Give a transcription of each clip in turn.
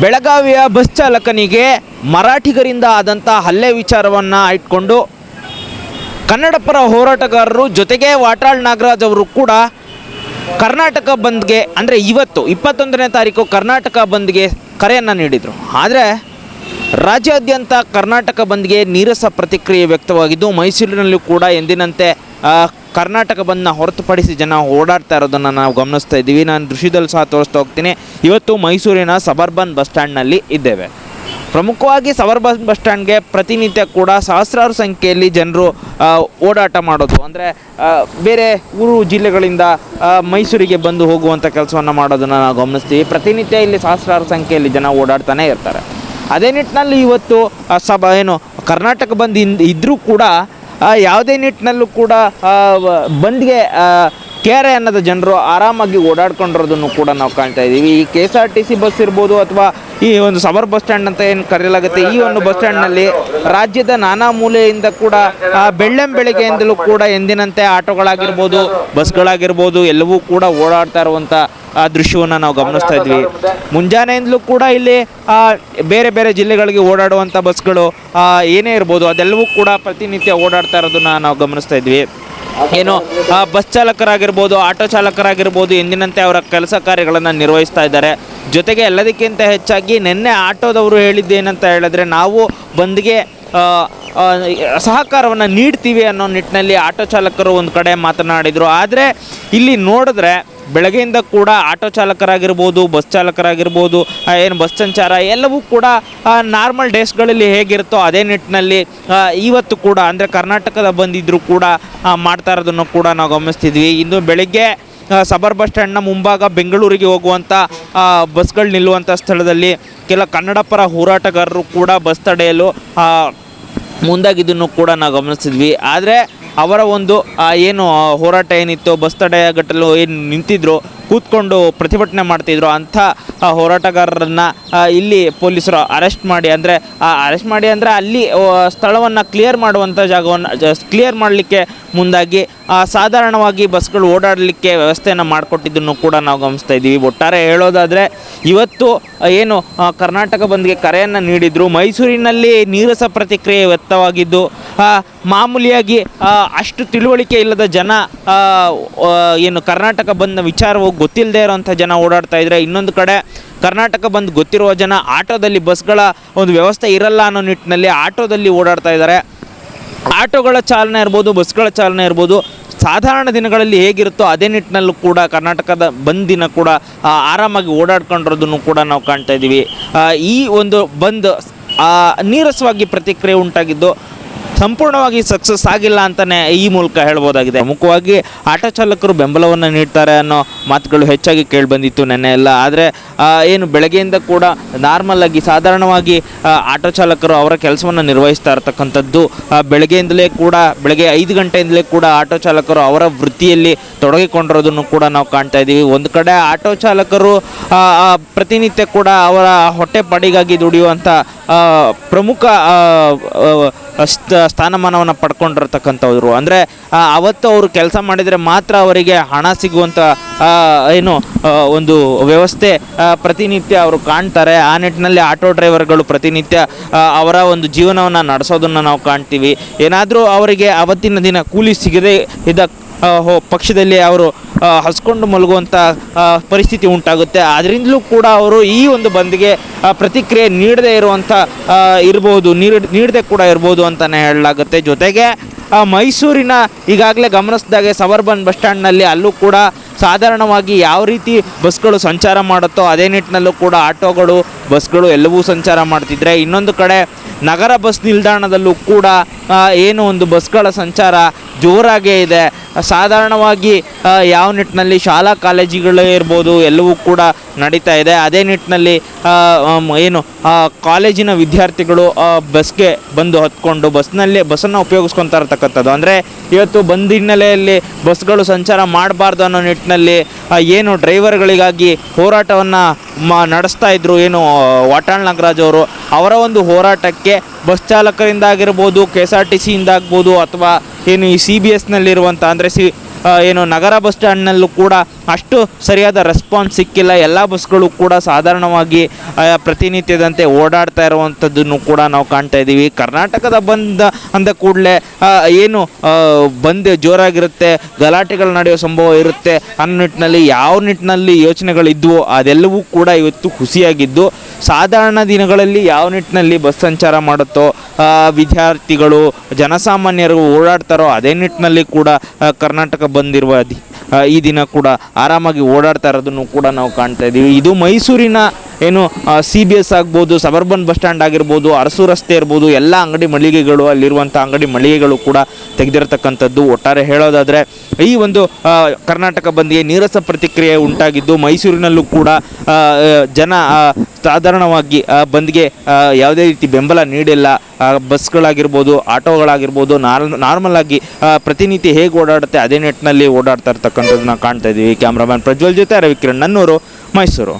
ಬೆಳಗಾವಿಯ ಬಸ್ ಚಾಲಕನಿಗೆ ಮರಾಠಿಗರಿಂದ ಆದಂಥ ಹಲ್ಲೆ ವಿಚಾರವನ್ನು ಇಟ್ಕೊಂಡು ಕನ್ನಡಪರ ಹೋರಾಟಗಾರರು ಜೊತೆಗೆ ವಾಟಾಳ್ ನಾಗರಾಜ್ ಅವರು ಕೂಡ ಕರ್ನಾಟಕ ಬಂದ್ಗೆ ಅಂದರೆ ಇವತ್ತು ಇಪ್ಪತ್ತೊಂದನೇ ತಾರೀಕು ಕರ್ನಾಟಕ ಬಂದ್ಗೆ ಕರೆಯನ್ನು ನೀಡಿದರು. ಆದರೆ ರಾಜ್ಯಾದ್ಯಂತ ಕರ್ನಾಟಕ ಬಂದ್ಗೆ ನೀರಸ ಪ್ರತಿಕ್ರಿಯೆ ವ್ಯಕ್ತವಾಗಿದ್ದು ಮೈಸೂರಿನಲ್ಲೂ ಕೂಡ ಎಂದಿನಂತೆ ಕರ್ನಾಟಕ ಬಂದನ್ನ ಹೊರತುಪಡಿಸಿ ಜನ ಓಡಾಡ್ತಾ ಇರೋದನ್ನು ನಾವು ಗಮನಿಸ್ತಾ ಇದ್ದೀವಿ. ನಾನು ದೃಶ್ಯದಲ್ಲಿ ಸಹ ತೋರಿಸ್ತಾ ಹೋಗ್ತೀನಿ. ಇವತ್ತು ಮೈಸೂರಿನ ಸಬರ್ಬನ್ ಬಸ್ ಸ್ಟ್ಯಾಂಡ್ನಲ್ಲಿ ಇದ್ದೇವೆ. ಪ್ರಮುಖವಾಗಿ ಸಬರ್ಬನ್ ಬಸ್ ಸ್ಟ್ಯಾಂಡ್ಗೆ ಪ್ರತಿನಿತ್ಯ ಕೂಡ ಸಹಸ್ರಾರು ಸಂಖ್ಯೆಯಲ್ಲಿ ಜನರು ಓಡಾಟ ಮಾಡೋದು. ಅಂದರೆ ಬೇರೆ ಊರು ಜಿಲ್ಲೆಗಳಿಂದ ಮೈಸೂರಿಗೆ ಬಂದು ಹೋಗುವಂಥ ಕೆಲಸವನ್ನು ಮಾಡೋದನ್ನು ನಾವು ಗಮನಿಸ್ತೀವಿ. ಪ್ರತಿನಿತ್ಯ ಇಲ್ಲಿ ಸಹಸ್ರಾರು ಸಂಖ್ಯೆಯಲ್ಲಿ ಜನ ಓಡಾಡ್ತಾನೆ ಇರ್ತಾರೆ. ಅದೇ ನಿಟ್ಟಿನಲ್ಲಿ ಇವತ್ತು ಸಬ, ಏನು, ಕರ್ನಾಟಕ ಬಂದ್ ಇದ್ದರೂ ಕೂಡ ಯಾವುದೇ ನಿಟ್ಟಿನಲ್ಲೂ ಕೂಡ ಬಂದ್ಗೆ ಕೆರೆ ಅನ್ನದ ಜನರು ಆರಾಮಾಗಿ ಓಡಾಡ್ಕೊಂಡಿರೋದನ್ನು ಕೂಡ ನಾವು ಕಾಣ್ತಾ ಇದ್ದೀವಿ. ಈ K S R T C bus ಇರ್ಬೋದು ಅಥವಾ ಈ ಒಂದು ಸಬರ್ ಬಸ್ ಸ್ಟ್ಯಾಂಡ್ ಅಂತ ಏನು ಕರೆಯಲಾಗುತ್ತೆ, ಈ ಒಂದು ಬಸ್ ಸ್ಟ್ಯಾಂಡ್ನಲ್ಲಿ ರಾಜ್ಯದ ನಾನಾ ಮೂಲೆಯಿಂದ ಕೂಡ ಬೆಳ್ಳಂ ಬೆಳಗ್ಗೆಯಿಂದಲೂ ಕೂಡ ಎಂದಿನಂತೆ ಆಟೋಗಳಾಗಿರ್ಬೋದು ಬಸ್ಗಳಾಗಿರ್ಬೋದು ಎಲ್ಲವೂ ಕೂಡ ಓಡಾಡ್ತಾ ಇರುವಂಥ ಆ, ದೃಶ್ಯವನ್ನು ನಾವು ಗಮನಿಸ್ತಾ ಇದ್ವಿ. ಮುಂಜಾನೆಯಿಂದಲೂ ಕೂಡ ಇಲ್ಲಿ ಬೇರೆ ಬೇರೆ ಜಿಲ್ಲೆಗಳಿಗೆ ಓಡಾಡುವಂಥ ಬಸ್ಗಳು ಏನೇ ಇರ್ಬೋದು, ಅದೆಲ್ಲವೂ ಕೂಡ ಪ್ರತಿನಿತ್ಯ ಓಡಾಡ್ತಾ ಇರೋದನ್ನ ನಾವು ಗಮನಿಸ್ತಾ ಇದ್ವಿ. ಏನು ಬಸ್ ಚಾಲಕರಾಗಿರ್ಬೋದು, ಆಟೋ ಚಾಲಕರಾಗಿರ್ಬೋದು, ಎಂದಿನಂತೆ ಅವರ ಕೆಲಸ ಕಾರ್ಯಗಳನ್ನು ನಿರ್ವಹಿಸ್ತಾ ಇದ್ದಾರೆ. ಜೊತೆಗೆ ಎಲ್ಲದಕ್ಕಿಂತ ಹೆಚ್ಚಾಗಿ ನಿನ್ನೆ ಆಟೋದವರು ಹೇಳಿದ್ದೇನಂತ ಹೇಳಿದ್ರೆ, ನಾವು ಬಂದ್ಗೆ ಸಹಕಾರವನ್ನು ನೀಡ್ತೀವಿ ಅನ್ನೋ ನಿಟ್ಟಿನಲ್ಲಿ ಆಟೋ ಚಾಲಕರು ಒಂದು ಕಡೆ ಮಾತನಾಡಿದರು. ಆದರೆ, ಇಲ್ಲಿ ನೋಡಿದ್ರೆ ಬೆಳಗ್ಗೆಯಿಂದ ಕೂಡ ಆಟೋ ಚಾಲಕರಾಗಿರ್ಬೋದು ಬಸ್ ಚಾಲಕರಾಗಿರ್ಬೋದು ಏನು ಬಸ್ ಸಂಚಾರ ಎಲ್ಲವೂ ಕೂಡ ನಾರ್ಮಲ್ ಡೇಸ್ಗಳಲ್ಲಿ ಹೇಗಿರುತ್ತೋ ಅದೇ ನಿಟ್ಟಿನಲ್ಲಿ ಇವತ್ತು ಕೂಡ ಅಂದರೆ ಕರ್ನಾಟಕದ ಬಂದಿದ್ದರೂ ಕೂಡ ಮಾಡ್ತಾ ಇರೋದನ್ನು ಕೂಡ ನಾವು ಗಮನಿಸ್ತಿದ್ವಿ. ಇನ್ನು ಬೆಳಗ್ಗೆ ಸಬರ್ ಬಸ್ ಸ್ಟ್ಯಾಂಡ್ನ ಮುಂಭಾಗ ಬೆಂಗಳೂರಿಗೆ ಹೋಗುವಂಥ ಬಸ್ಗಳು ನಿಲ್ಲುವಂಥ ಸ್ಥಳದಲ್ಲಿ ಕೆಲ ಕನ್ನಡ ಪರ ಹೋರಾಟಗಾರರು ಕೂಡ ಬಸ್ ತಡೆಯಲು ಮುಂದಾಗಿದ್ದನ್ನು ಕೂಡ ನಾವು ಗಮನಿಸಿದ್ವಿ ಆದರೆ ಅವರ ಒಂದು ಏನು ಹೋರಾಟ ಏನಿತ್ತು ಬಸ್ ತಡೆಗಟ್ಟಲು ಏನು ನಿಂತಿದ್ರು ಕೂತ್ಕೊಂಡು ಪ್ರತಿಭಟನೆ ಮಾಡ್ತಿದ್ರು ಅಂಥ ಹೋರಾಟಗಾರರನ್ನು ಇಲ್ಲಿ ಪೊಲೀಸರು ಅರೆಸ್ಟ್ ಮಾಡಿ ಅಂದರೆ ಅರೆಸ್ಟ್ ಮಾಡಿ ಅಂದರೆ ಅಲ್ಲಿ ಸ್ಥಳವನ್ನು ಕ್ಲಿಯರ್ ಮಾಡುವಂಥ ಜಾಗವನ್ನು ಕ್ಲಿಯರ್ ಮಾಡಲಿಕ್ಕೆ ಮುಂದಾಗಿ ಸಾಧಾರಣವಾಗಿ ಬಸ್ಗಳು ಓಡಾಡಲಿಕ್ಕೆ ವ್ಯವಸ್ಥೆಯನ್ನು ಮಾಡಿಕೊಟ್ಟಿದ್ದನ್ನು ಕೂಡ ನಾವು ಗಮನಿಸ್ತಾ ಇದ್ದೀವಿ. ಒಟ್ಟಾರೆ ಹೇಳೋದಾದರೆ, ಇವತ್ತು ಏನು ಕರ್ನಾಟಕ ಬಂದ್ಗೆ ಕರೆಯನ್ನು ನೀಡಿದ್ರು. ಮೈಸೂರಿನಲ್ಲಿ ನೀರಸ ಪ್ರತಿಕ್ರಿಯೆ ವ್ಯಕ್ತವಾಗಿದ್ದು ಮಾಮೂಲಿಯಾಗಿ ಅಷ್ಟು ತಿಳುವಳಿಕೆ ಇಲ್ಲದ ಜನ ಏನು, ಕರ್ನಾಟಕ ಬಂದ ವಿಚಾರವು ಗೊತ್ತಿಲ್ಲದೆ ಇರೋಂಥ ಜನ ಓಡಾಡ್ತಾ ಇದ್ದರೆ ಇನ್ನೊಂದು ಕಡೆ ಕರ್ನಾಟಕ ಬಂದು ಗೊತ್ತಿರುವ ಜನ ಆಟೋದಲ್ಲಿ ಬಸ್ಗಳ ಒಂದು ವ್ಯವಸ್ಥೆ ಇರಲ್ಲ ಅನ್ನೋ ನಿಟ್ಟಿನಲ್ಲಿ ಆಟೋದಲ್ಲಿ ಓಡಾಡ್ತಾ ಇದ್ದಾರೆ. ಆಟೋಗಳ ಚಾಲನೆ ಇರ್ಬೋದು, ಬಸ್ಗಳ ಚಾಲನೆ ಇರ್ಬೋದು, ಸಾಧಾರಣ ದಿನಗಳಲ್ಲಿ ಹೇಗಿರುತ್ತೋ ಅದೇ ನಿಟ್ಟಿನಲ್ಲೂ ಕೂಡ ಕರ್ನಾಟಕದ ಬಂದಿನ ಕೂಡ ಆರಾಮಾಗಿ ಓಡಾಡ್ಕೊಂಡಿರೋದನ್ನು ಕೂಡ ನಾವು ಕಾಣ್ತಾ ಇದ್ದೀವಿ. ಈ ಒಂದು ಬಂದ್ ನೀರಸವಾಗಿ ಪ್ರತಿಕ್ರಿಯೆ ಉಂಟಾಗಿದ್ದು ಸಂಪೂರ್ಣವಾಗಿ ಸಕ್ಸಸ್ ಆಗಿಲ್ಲ ಅಂತಲೇ ಈ ಮೂಲಕ ಹೇಳ್ಬೋದಾಗಿದೆ. ಮುಖ್ಯವಾಗಿ ಆಟೋ ಚಾಲಕರು ಬೆಂಬಲವನ್ನು ನೀಡ್ತಾರೆ ಅನ್ನೋ ಮಾತುಗಳು ಹೆಚ್ಚಾಗಿ ಕೇಳಿಬಂದಿತ್ತು ನೆನ್ನೆ ಎಲ್ಲ. ಆದರೆ ಏನು ಬೆಳಗ್ಗೆಯಿಂದ ಕೂಡ ನಾರ್ಮಲ್ ಆಗಿ ಸಾಧಾರಣವಾಗಿ ಆಟೋ ಚಾಲಕರು ಅವರ ಕೆಲಸವನ್ನು ನಿರ್ವಹಿಸ್ತಾ ಇರತಕ್ಕಂಥದ್ದು ಬೆಳಗ್ಗೆಯಿಂದಲೇ ಕೂಡ, ಬೆಳಗ್ಗೆ ಐದು ಗಂಟೆಯಿಂದಲೇ ಕೂಡ ಆಟೋ ಚಾಲಕರು ಅವರ ವೃತ್ತಿಯಲ್ಲಿ ತೊಡಗಿಕೊಂಡಿರೋದನ್ನು ಕೂಡ ನಾವು ಕಾಣ್ತಾ ಇದ್ದೀವಿ. ಒಂದು ಕಡೆ ಆಟೋ ಚಾಲಕರು ಪ್ರತಿನಿತ್ಯ ಕೂಡ ಅವರ ಹೊಟ್ಟೆ ಪಾಡಿಗಾಗಿ ದುಡಿಯುವಂಥ ಪ್ರಮುಖ ಸ್ಥಾನಮಾನವನ್ನು ಪಡ್ಕೊಂಡಿರ್ತಕ್ಕಂಥವ್ರು. ಅಂದರೆ ಅವತ್ತು ಅವರು ಕೆಲಸ ಮಾಡಿದರೆ ಮಾತ್ರ ಅವರಿಗೆ ಹಣ ಸಿಗುವಂಥ ಏನು ಒಂದು ವ್ಯವಸ್ಥೆ ಪ್ರತಿನಿತ್ಯ ಅವರು ಕಾಣ್ತಾರೆ. ಆ ನಿಟ್ಟಿನಲ್ಲಿ ಆಟೋ ಡ್ರೈವರ್ಗಳು ಪ್ರತಿನಿತ್ಯ ಅವರ ಒಂದು ಜೀವನವನ್ನು ನಡೆಸೋದನ್ನು ನಾವು ಕಾಣ್ತೀವಿ. ಏನಾದರೂ ಅವರಿಗೆ ಅವತ್ತಿನ ದಿನ ಕೂಲಿ ಸಿಗದೇ ಇದ್ದ ಪಕ್ಷದಲ್ಲಿ ಅವರು ಹಸ್ಕೊಂಡು ಮಲಗುವಂಥ ಪರಿಸ್ಥಿತಿ ಉಂಟಾಗುತ್ತೆ. ಅದರಿಂದಲೂ ಕೂಡ ಅವರು ಈ ಒಂದು ಬಂದ್ಗೆ ಪ್ರತಿಕ್ರಿಯೆ ನೀಡದೇ ಇರುವಂಥ ಇರಬಹುದು ನೀಡದೆ ಕೂಡ ಇರ್ಬೋದು ಅಂತಲೇ ಹೇಳಲಾಗುತ್ತೆ. ಜೊತೆಗೆ ಮೈಸೂರಿನ ಈಗಾಗಲೇ ಗಮನಿಸಿದಾಗೆ ಸಬರ್ಬನ್ ಬಸ್ ಸ್ಟ್ಯಾಂಡ್ನಲ್ಲಿ ಅಲ್ಲೂ ಕೂಡ ಸಾಧಾರಣವಾಗಿ ಯಾವ ರೀತಿ ಬಸ್ಗಳು ಸಂಚಾರ ಮಾಡುತ್ತೋ, ಅದೇ ನಿಟ್ಟಿನಲ್ಲೂ ಕೂಡ ಆಟೋಗಳು ಬಸ್ಗಳು ಎಲ್ಲವೂ ಸಂಚಾರ ಮಾಡ್ತಿದ್ರೆ. ಇನ್ನೊಂದು ಕಡೆ ನಗರ ಬಸ್ ನಿಲ್ದಾಣದಲ್ಲೂ ಕೂಡ ಏನು ಒಂದು ಬಸ್ಗಳ ಸಂಚಾರ ಜೋರಾಗೇ ಇದೆ. ಸಾಧಾರಣವಾಗಿ ಯಾವ ನಿಟ್ಟಿನಲ್ಲಿ ಶಾಲಾ ಕಾಲೇಜುಗಳೇ ಇರ್ಬೋದು, ಎಲ್ಲವೂ ಕೂಡ ನಡೀತಾ ಇದೆ. ಅದೇ ನಿಟ್ಟಿನಲ್ಲಿ ಏನು ಕಾಲೇಜಿನ ವಿದ್ಯಾರ್ಥಿಗಳು ಬಸ್ಗೆ ಬಂದು ಹತ್ಕೊಂಡು ಬಸ್ನಲ್ಲಿ, ಬಸ್ಸನ್ನು ಉಪಯೋಗಿಸ್ಕೊತಾ ಇರ್ತಕ್ಕಂಥದ್ದು. ಅಂದರೆ, ಇವತ್ತು ಬಂದ ಹಿನ್ನೆಲೆಯಲ್ಲಿ ಬಸ್ಗಳು ಸಂಚಾರ ಮಾಡಬಾರ್ದು ಅನ್ನೋ ನಿಟ್ಟಿನಲ್ಲಿ ಏನು ಡ್ರೈವರ್ಗಳಿಗಾಗಿ ಹೋರಾಟವನ್ನು ಮ, ನಡೆಸ್ತಾ ಇದ್ರು, ಏನು ವಾಟಾಳ್ ನಾಗರಾಜ್ ಅವರು ಅವರ ಒಂದು ಹೋರಾಟಕ್ಕೆ ಬಸ್ ಚಾಲಕರಿಂದ ಆಗಿರ್ಬೋದು ಕೆ ಎಸ್ ಆರ್ ಟಿ ಸಿಯಿಂದ ಆಗ್ಬೋದು ಅಥವಾ ಏನು ಈ ಸಿ ಬಿ ಎಸ್ನಲ್ಲಿರುವಂಥ ಅಂದರೆ ಸಿ ಏನು ನಗರ ಬಸ್ ಸ್ಟ್ಯಾಂಡ್ನಲ್ಲೂ ಕೂಡ ಅಷ್ಟು ಸರಿಯಾದ ರೆಸ್ಪಾನ್ಸ್ ಸಿಕ್ಕಿಲ್ಲ. ಎಲ್ಲ ಬಸ್ಗಳು ಕೂಡ ಸಾಧಾರಣವಾಗಿ ಪ್ರತಿನಿತ್ಯದಂತೆ ಓಡಾಡ್ತಾ ಇರುವಂಥದ್ದನ್ನು ಕೂಡ ನಾವು ಕಾಣ್ತಾ ಇದ್ದೀವಿ. ಕರ್ನಾಟಕದ ಬಂದ, ಅಂದ ಕೂಡಲೇ ಏನು ಬಂದ್ ಜೋರಾಗಿರುತ್ತೆ, ಗಲಾಟೆಗಳು ನಡೆಯೋ ಸಂಭವ ಇರುತ್ತೆ. ಅನ್ನೋ ನಿಟ್ಟಿನಲ್ಲಿ ಯಾವ ನಿಟ್ಟಿನಲ್ಲಿ ಯೋಚನೆಗಳಿದ್ವು ಅದೆಲ್ಲವೂ ಕೂಡ ಇವತ್ತು ಹುಸಿಯಾಗಿದ್ದು, ಸಾಧಾರಣ ದಿನಗಳಲ್ಲಿ ಯಾವ ನಿಟ್ಟಿನಲ್ಲಿ ಬಸ್ ಸಂಚಾರ ಮಾಡುತ್ತೋ ವಿದ್ಯಾರ್ಥಿಗಳು, ಜನಸಾಮಾನ್ಯರು ಓಡಾಡ್ತಾರೋ ಅದೇ ನಿಟ್ಟಿನಲ್ಲಿ ಕೂಡ ಕರ್ನಾಟಕ ಬಂದಿರುವ ಈ ದಿನ ಕೂಡ ಆರಾಮಾಗಿ ಓಡಾಡ್ತಾ ಇರೋದನ್ನು ಕೂಡ ನಾವು ಕಾಣ್ತಾ ಇದ್ದೀವಿ. ಇದು ಮೈಸೂರಿನ ಏನು ಸಿ ಬಿ ಎಸ್ ಆಗ್ಬೋದು ಸಬರ್ಬನ್ ಬಸ್ ಸ್ಟ್ಯಾಂಡ್ ಆಗಿರ್ಬೋದು, ಅರಸು ರಸ್ತೆ ಇರ್ಬೋದು, ಎಲ್ಲ ಅಂಗಡಿ ಮಳಿಗೆಗಳು ಅಲ್ಲಿರುವಂಥ ಅಂಗಡಿ ಮಳಿಗೆಗಳು ಕೂಡ ತೆಗೆದಿರತಕ್ಕಂಥದ್ದು. ಒಟ್ಟಾರೆ ಹೇಳೋದಾದರೆ, ಈ ಒಂದು ಕರ್ನಾಟಕ ಬಂದ್ಗೆ ನೀರಸ ಪ್ರತಿಕ್ರಿಯೆ ಉಂಟಾಗಿದ್ದು, ಮೈಸೂರಿನಲ್ಲೂ ಕೂಡ ಜನ ಸಾಧಾರಣವಾಗಿ ಬಂದ್ಗೆ ಯಾವುದೇ ರೀತಿ ಬೆಂಬಲ ನೀಡಿಲ್ಲ. ಬಸ್ಗಳಾಗಿರ್ಬೋದು, ಆಟೋಗಳಾಗಿರ್ಬೋದು, ನಾರ್, ನಾರ್ಮಲ್ ಆಗಿ ಪ್ರತಿನಿತ್ಯ ಹೇಗೆ ಓಡಾಡುತ್ತೆ, ಅದೇ ನಿಟ್ಟಿನಲ್ಲಿ ಓಡಾಡ್ತಾ ಇರ್ತಕ್ಕಂಥದ್ದನ್ನ ಕಾಣ್ತಾ ಇದ್ದೀವಿ ಕ್ಯಾಮ್ರಾಮನ್ ಪ್ರಜ್ವಲ್ ಜೊತೆ ರವಿಕಿರಣ್ ನನ್ನೂರು ಮೈಸೂರು.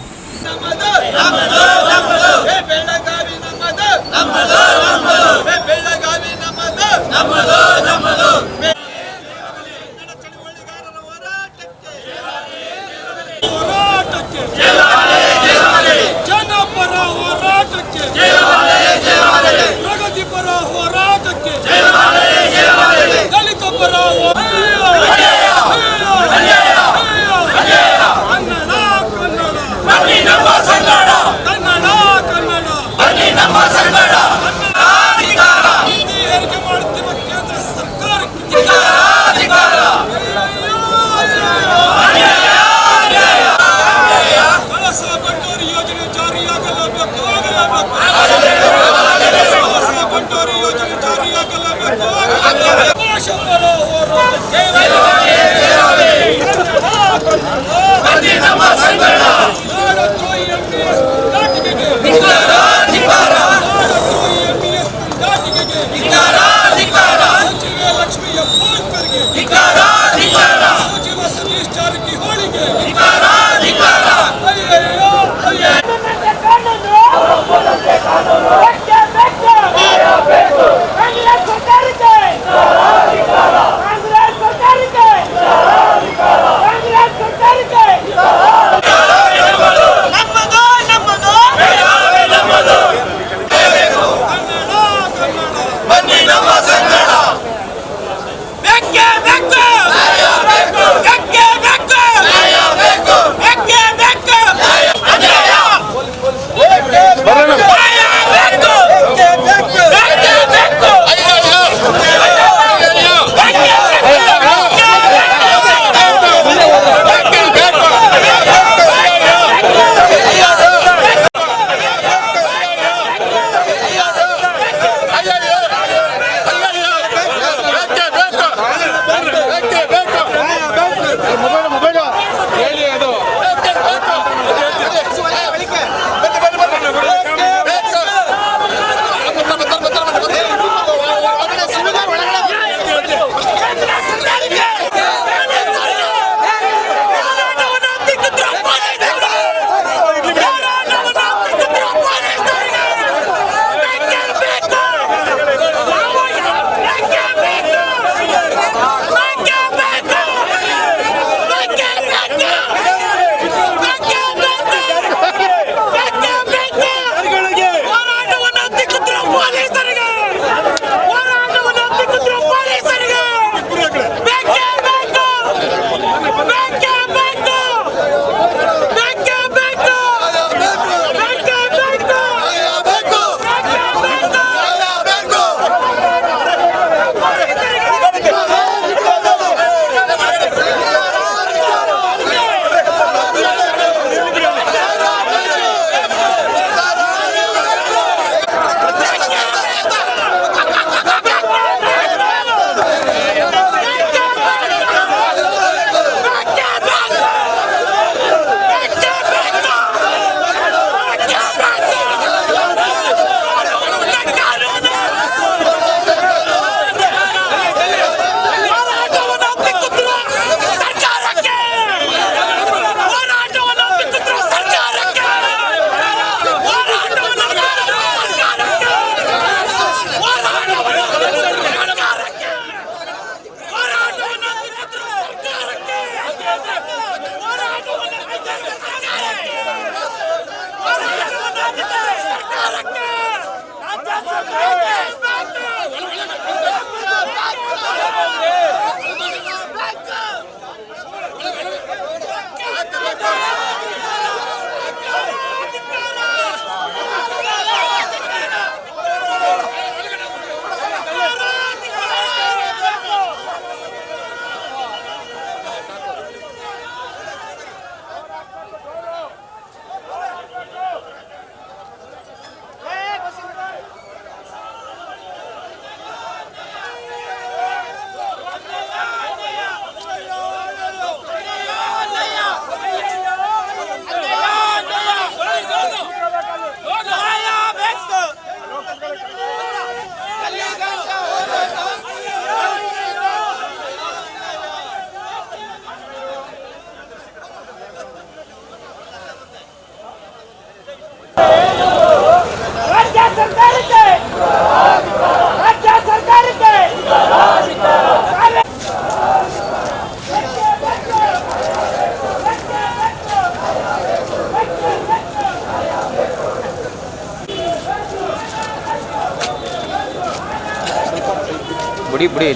இப்படி இப்படி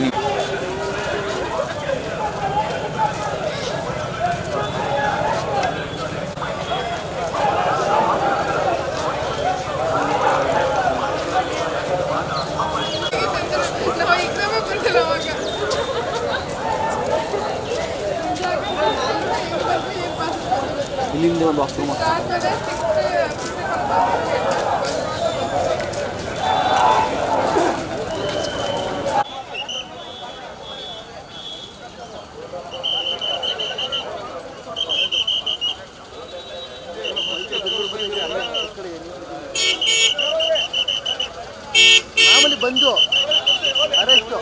ಇಲ್ಲಿಂದ ಒಂದು ವಾಶ್ರೂಮ್ ಮಾಮೂಲಿ ಬಂದು ಅರೆಸ್ಟು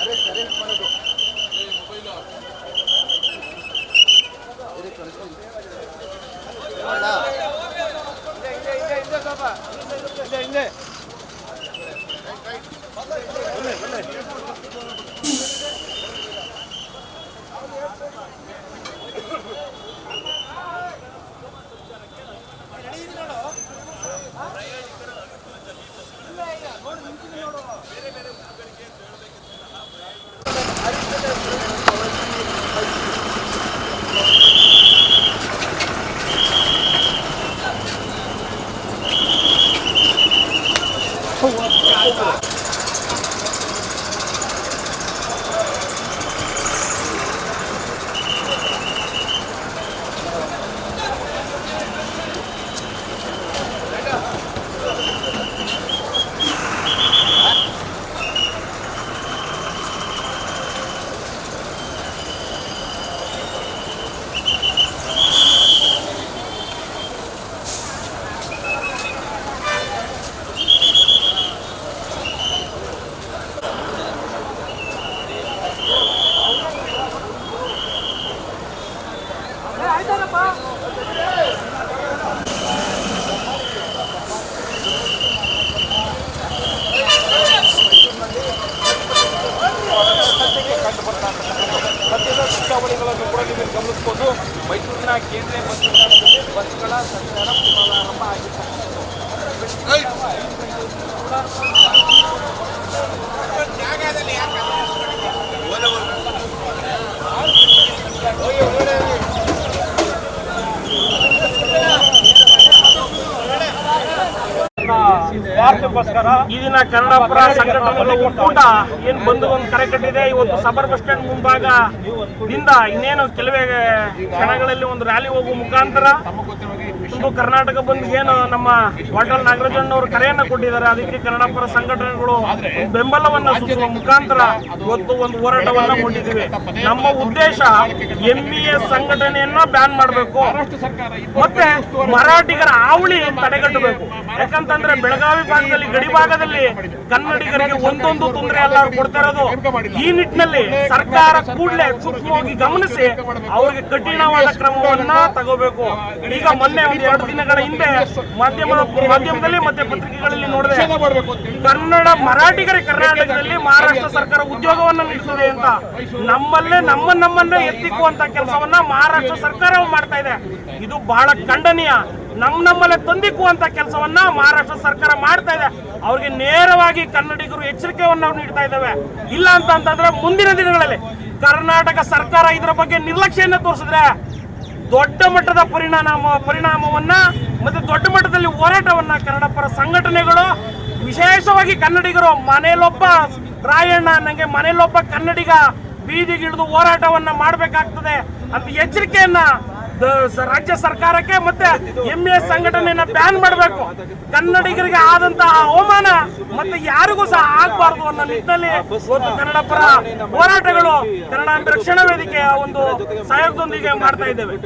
ಅರೆಸ್ಟ್ ಅರೆಸ್ಟ್ ಮಾಡೋದು ಅಣ್ಣ, ದೃಶ್ಯಾವಳಿಗಳನ್ನು ಕೂಡ ಗಮನಿಸಬಹುದು ಮೈಸೂರಿನ ಕೇಂದ್ರೀಯ ಬಸ್ ನಿಲ್ದಾಣದಲ್ಲಿ ಬಸ್ಗಳ ಸಂಚಾರ ಪುನರಾರಂಭ ಆಗಿದೆ ಸ್ವಾರ್ಥಕ್ಕೋಸ್ಕರ ಈ ದಿನ ಕನ್ನಡ ಪರ ಸಂಘಟನೆಗಳ ಒಕ್ಕೂಟ ಏನ್ ಬಂದು ಒಂದು ಕರೆ ಕಟ್ಟಿದೆ. ಇವತ್ತು ಸಬರ್ ಬಸ್ ಸ್ಟ್ಯಾಂಡ್ ಮುಂಭಾಗ ದಿಂದ ಇನ್ನೇನು ಕೆಲವೇ ಕ್ಷಣಗಳಲ್ಲಿ ಒಂದು ರ್ಯಾಲಿ ಹೋಗುವ ಮುಖಾಂತರ ಒಂದು ಕರ್ನಾಟಕ ಬಂದ್ ಏನು ನಮ್ಮ ವಾಟಲ್ ನಾಗರಾಜಣ್ಣ ಅವರು ಕರೆಯನ್ನ ಕೊಟ್ಟಿದ್ದಾರೆ. ಅದಕ್ಕೆ ಕನ್ನಡ ಪರ ಸಂಘಟನೆಗಳು ಬೆಂಬಲವನ್ನ ಸೂಚಿಸುವ ಮುಖಾಂತರ ಇವತ್ತು ಒಂದು ಹೋರಾಟವನ್ನ ಕೊಟ್ಟಿದ್ದೀವಿ ನಮ್ಮ ಉದ್ದೇಶ ಎಂಇಎಸ್ ಸಂಘಟನೆಯನ್ನ ಬ್ಯಾನ್ ಮಾಡಬೇಕು. ಮತ್ತೆ ಮರಾಠಿಗರ ಹಾವಳಿ ತಡೆಗಟ್ಟಬೇಕು? ಯಾಕಂತಂದ್ರೆ ಬೆಳಗಾವಿ ಭಾಗದಲ್ಲಿ, ಗಡಿ ಭಾಗದಲ್ಲಿ ಕನ್ನಡಿಗರಿಗೆ ಒಂದೊಂದು ತೊಂದರೆ ಎಲ್ಲರೂ ಕೊಡ್ತಾ ಇರೋದು. ಈ ನಿಟ್ಟಿನಲ್ಲಿ ಸರ್ಕಾರ ಕೂಡಲೇ ಸೂಕ್ಷ್ಮವಾಗಿ ಗಮನಿಸಿ ಅವರಿಗೆ ಕಠಿಣವಾದ ಕ್ರಮವನ್ನ ತಗೋಬೇಕು. ಈಗ ಮೊನ್ನೆ ಒಂದು ಎರಡು ದಿನಗಳ ಹಿಂದೆ ಮಾಧ್ಯಮ, ಮಾಧ್ಯಮದಲ್ಲಿ ಮತ್ತೆ ಪತ್ರಿಕೆಗಳಲ್ಲಿ ನೋಡಿದೆ. ಕನ್ನಡ ಮರಾಠಿಗರಿಗೆ ಕರ್ನಾಟಕದಲ್ಲಿ ಮಹಾರಾಷ್ಟ್ರ ಸರ್ಕಾರ ಉದ್ಯೋಗವನ್ನ ನೀಡಿಸುತ್ತದೆ ಅಂತ. ನಮ್ಮಲ್ಲೇ ನಮ್ಮ ನಮ್ಮನ್ನೇ ಎತ್ತಿಕ್ಕುವಂತ ಕೆಲಸವನ್ನ ಮಹಾರಾಷ್ಟ್ರ ಸರ್ಕಾರ ಮಾಡ್ತಾ ಇದೆ. ಇದು ಬಹಳ ಖಂಡನೀಯ. ನಮ್ಮ ನಮ್ಮಲ್ಲೇ ತಂದಿಕ್ಕುವಂತ ಕೆಲಸವನ್ನ ಮಹಾರಾಷ್ಟ್ರ ಸರ್ಕಾರ ಮಾಡ್ತಾ ಇದೆ. ಅವ್ರಿಗೆ ನೇರವಾಗಿ ಕನ್ನಡಿಗರು ಎಚ್ಚರಿಕೆಯನ್ನ ನೀಡ್ತಾ ಇದ್ದಾವೆ ಇಲ್ಲ ಅಂತ ಅಂತಂದ್ರೆ ಮುಂದಿನ ದಿನಗಳಲ್ಲಿ ಕರ್ನಾಟಕ ಸರ್ಕಾರ ಇದರ ಬಗ್ಗೆ ನಿರ್ಲಕ್ಷ್ಯನ ತೋರಿಸಿದ್ರೆ ದೊಡ್ಡ ಮಟ್ಟದ ಪರಿಣಾಮ, ಪರಿಣಾಮವನ್ನ ಮತ್ತೆ ದೊಡ್ಡ ಮಟ್ಟದಲ್ಲಿ ಹೋರಾಟವನ್ನ ಕನ್ನಡ ಪರ ಸಂಘಟನೆಗಳು ವಿಶೇಷವಾಗಿ ಕನ್ನಡಿಗರು ಮನೆಯಲ್ಲೊಬ್ಬ ರಾಯಣ್ಣ ಅನ್ನಂಗೆ ಮನೆಯಲ್ಲೊಬ್ಬ ಕನ್ನಡಿಗ ಬೀದಿಗಿಡಿದು ಹೋರಾಟವನ್ನ ಮಾಡಬೇಕಾಗ್ತದೆ ಅಂತ ಎಚ್ಚರಿಕೆಯನ್ನ ರಾಜ್ಯ ಸರ್ಕಾರಕ್ಕೆ ಮತ್ತೆ ಎಂ ಎಸ್ ಸಂಘಟನೆಯನ್ನ ಬ್ಯಾನ್ ಮಾಡಬೇಕು. ಕನ್ನಡಿಗರಿಗೆ ಆದಂತಹ ಅವಮಾನ ಮತ್ತೆ ಯಾರಿಗೂ ಸಹ ಆಗ್ಬಾರ್ದು ಅನ್ನೋ ನಿಟ್ಟಿನಲ್ಲಿ ಇವತ್ತು ಕನ್ನಡ ಪರ ಹೋರಾಟಗಳು ಕನ್ನಡ ರಕ್ಷಣಾ ವೇದಿಕೆಯ ಒಂದು ಸಹಯೋಗದೊಂದಿಗೆ ಮಾಡ್ತಾ ಇದ್ದೇವೆ.